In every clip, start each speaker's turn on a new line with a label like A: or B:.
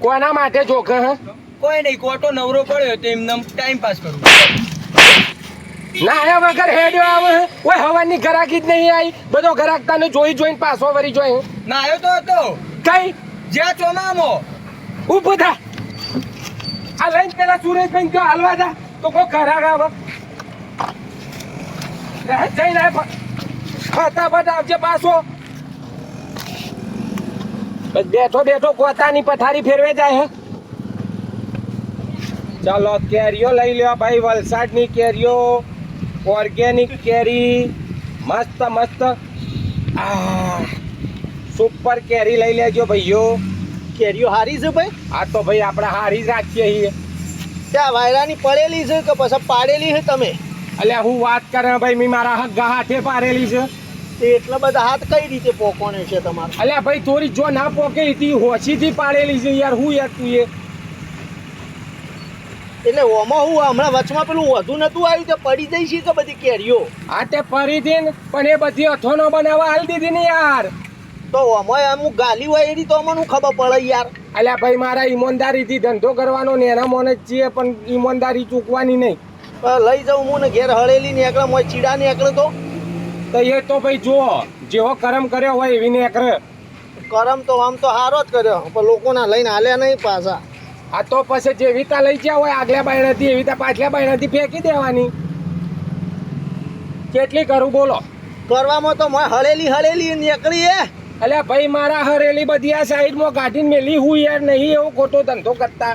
A: કોના માટે જોખે હે?
B: કોઈ નહીં કોટો નવરો પડ્યો તો એમને ટાઈમ પાસ કરું.
A: ના આયા વગર હેડ્યો આવે કોઈ હવાની ગરાકી જ નહીં આવી બધો ગરાક તને જોઈ જોઈને પાછો વરી જોઈ
B: ના આવ્યો તો હતો.
A: કઈ?
B: જ્યાં ચોમામો.
A: ઊભો થા. આ લઈને પેલા સુરેશભાઈ કયો હાલવા જા તો કોઈ ઘરાક આવે. જઈને ખાતા બધા આવજે પાછો. બેઠો બેઠો કોતાની પથારી ફેરવે જાય હે. ચાલો કેરીઓ લઈ લ્યો ભાઈ વલસાડની કેરીઓ ઓર્ગેનિક કેરી મસ્ત મસ્ત. સુપર કેરી લઈ લેજો ભાઈઓ.
C: કેરીઓ હારી છે ભાઈ?
A: આ તો ભાઈ આપણે હારી જ રાખીએ છીએ.
C: ત્યાં વાયરાની પડેલી છે કે પછી પાડેલી છે તમે?
A: એટલે હું વાત કરે ભાઈ મેં મારા હગ્ગા હાથે પાડેલી છે.
C: તે એટલા બધા હાથ કઈ રીતે પોકોને છે તમારે?
A: અલ્યા ભાઈ થોડી જો ના પોકે હતી હોશીથી પાડેલી છે યાર હું યાર તું એ.
C: એટલે ઓમાં હું હમણાં વચમાં પેલું વધુ નતું આવ્યું તે પડી જઈ છે કે બધી કેરીઓ.
A: આ તે પડી હતી ને પણ એ બધી અથોનો બનાવવા હાલ દીધી ને યાર.
C: તો ઓમાં અમુક ગાલી હોય એની તો અમને ખબર પડે યાર.
A: અલ્યા ભાઈ મારા ઈમાનદારીથી ધંધો કરવાનો ને એના મોને જ છીએ પણ ઈમાનદારી ચૂકવાની નહીં.
C: લઈ જાઉં હું ને ઘેર હળેલી નીકળે મોય ચીડા નીકળે તો.
A: તો એ તો ભાઈ જુઓ જેવો કરમ કર્યો હોય એવી ને કરે
C: કરમ તો આમ તો હારો જ કર્યો પણ લોકોના લઈને હાલ્યા નહીં પાછા.
A: આ તો પછી જે વિતા લઈ ગયા હોય આગલા બાયણાથી એવી પાછલા બાયણાથી ફેંકી દેવાની. કેટલી કરું બોલો.
C: કરવામાં તો મેં હળેલી હળેલી નીકળી એ
A: અલ્યા ભાઈ મારા હરેલી બધી આ સાઈડમાં કાઢીને મેલી હું યાર નહીં એવો ખોટો ધંધો કરતા.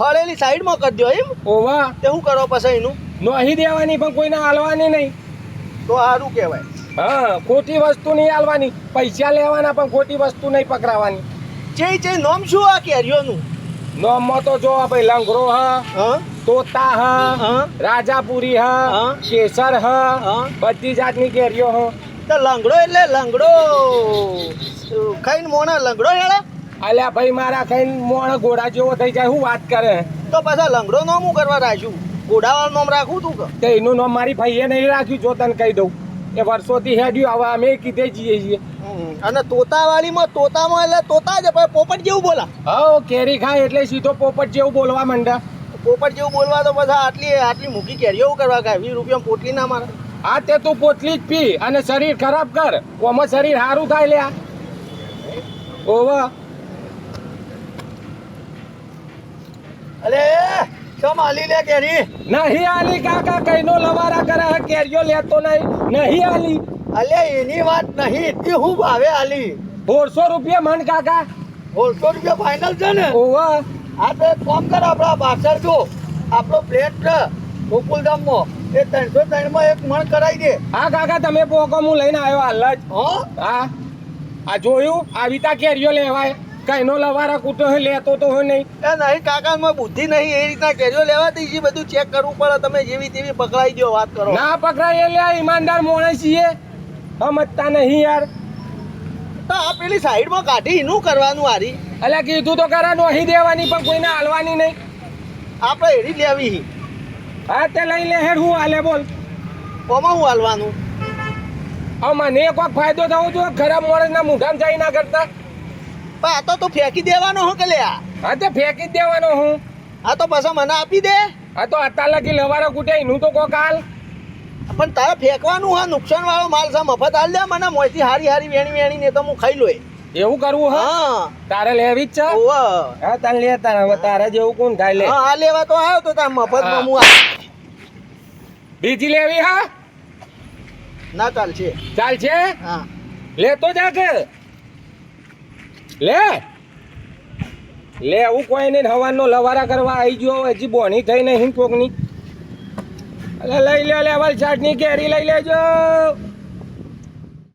C: હળેલી સાઈડમાં કરજો એમ?
A: ઓવા.
C: તે હું કરો પછી એનું?
A: નહીં દેવાની પણ કોઈને હાલવાની નહીં.
C: તો સારું કહેવાય.
A: હા ખોટી વસ્તુ નહીં હાલવાની પૈસા લેવાના પણ ખોટી વસ્તુ નહીં પકડાવાની.
C: ચે જે નોમ શું આ કેરીઓનું?
A: નોમમાં તો જો ભાઈ લંગરો હ તોતા હ રાજાપુરી હ. કેસર હ
C: હા.
A: બધી જાતની કેરીઓ હ.
C: તો લંગડો એટલે લંગડો. ખાઈને મોણા લંગડો હેળે
A: અલ્યા ભાઈ મારા ખાઈને મોણ ઘોડા જેવો થઈ જાય હું વાત કરે.
C: તો પાછા લંગડો નો હું કરવા રાખ્યું? ઘોડાવાળું નામ રાખું તું કે?
A: તે એનું નામ મારી ભાઈએ નહીં રાખ્યું જો તને કહી દઉં. એ વર્ષોથી હેડ્યું હવે અમે કીધે જઈએ છીએ.
C: અને તોતાવાળીમાં તોતામાં એટલે તોતા જ પણ પોપટ જેવું બોલા.
A: હા કેરી ખાય એટલે સીધો પોપટ જેવું બોલવા માંડ્યા
C: પોપટ જેવું બોલવા તો પછી આટલી આટલી મૂકી કેરીઓ એવું કરવા કાંઈ વીસ રૂપિયા પોટલી ના મારે.
A: આ તે તું પોટલી જ પી અને શરીર ખરાબ કર. ઓમાં શરીર સારું થાય લ્યા. ઓવા.
C: અરે કેમ આલી લે કેરી.
A: નહીં આલી કાકા કઈનો લવારા કરે હે કેરીઓ લેતો નહીં. નહીં આલી
C: અલે એની વાત નહીં તે હું ભાવે હાલી.
A: સોળસો રૂપિયા મન કાકા.
C: સોળસો રૂપિયા ફાઇનલ છે ને?
A: ઓવા
C: આ તો એક કામ કર આપણા પાછળ જો. આપણો પ્લેટ ગોકુલધામમાં એ ત્રણસો ત્રણમાં એક મણ કરાવી દે.
A: હા કાકા તમે પોકો હું લઈને આવ્યો હાલ જ.
C: હા?
A: હા. આ જોયું આવી તા કેરીઓ લેવાય. કઈનો લવારા કૂટો હે લેતો તો હોય નહીં.
C: એ નહીં કાકામાં બુદ્ધિ નહીં એ રીતના કેરીઓ લેવાતી છે બધું ચેક કરવું પડે તમે જેવી તેવી પકડાઈ ગયો વાત કરો.
A: ના પકડાય એ લ્યા ઈમાનદાર મોણે છીએ. સમજતા નહીં યાર.
C: તો આ પેલી સાઈડમાં કાઢી એનું કરવાનું હારી.
A: અલ્યા કીધું તો કરા નોહી દેવાની પણ કોઈને હાલવાની નહીં.
C: આપણે એડી લેવી.
A: હા તે લઈ લે હેડ હું હાલે બોલ.
C: કોમાં હું હાલવાનું?
A: હવે મને કોઈ ફાયદો થવો જોઈએ ખરાબ માણસના મૂઢામાં જઈ ના કરતા
C: પણ આ તો તું ફેંકી દેવાનો હું કે લ્યા
A: હા તે ફેંકી જ દેવાનો હું.
C: આ તો પાછા મને આપી દે.
A: આ તો અત્યાર લગી લવારો કૂટે એનું તો કોક હાલ.
C: પણ તારે ફેંકવાનું હા નુકસાન વાળો માલ છે મફત હાલ દે મને મોયથી હારી હારી વેણી વેણી ને તો હું ખાઈ લોય.
A: એવું કરવું હા? તારે લેવી જ છે. હા તારે લે તારે હવે તારે જેવું કોણ થાય લે.
C: હા આ લેવા તો આવ્યો તો તાર મફતમાં
A: હું બીજી લેવી હા?
C: ના ચાલશે.
A: ચાલ છે
C: હા.
A: લેતો જા કે લે. લે એવું કોઈ નહીં હવાનો લવારા કરવા આવી ગયો હજી બોની થઈ નહીં કોકની અલે, લઈ લે લેવલ ચાટની કેરી લઈ લેજો.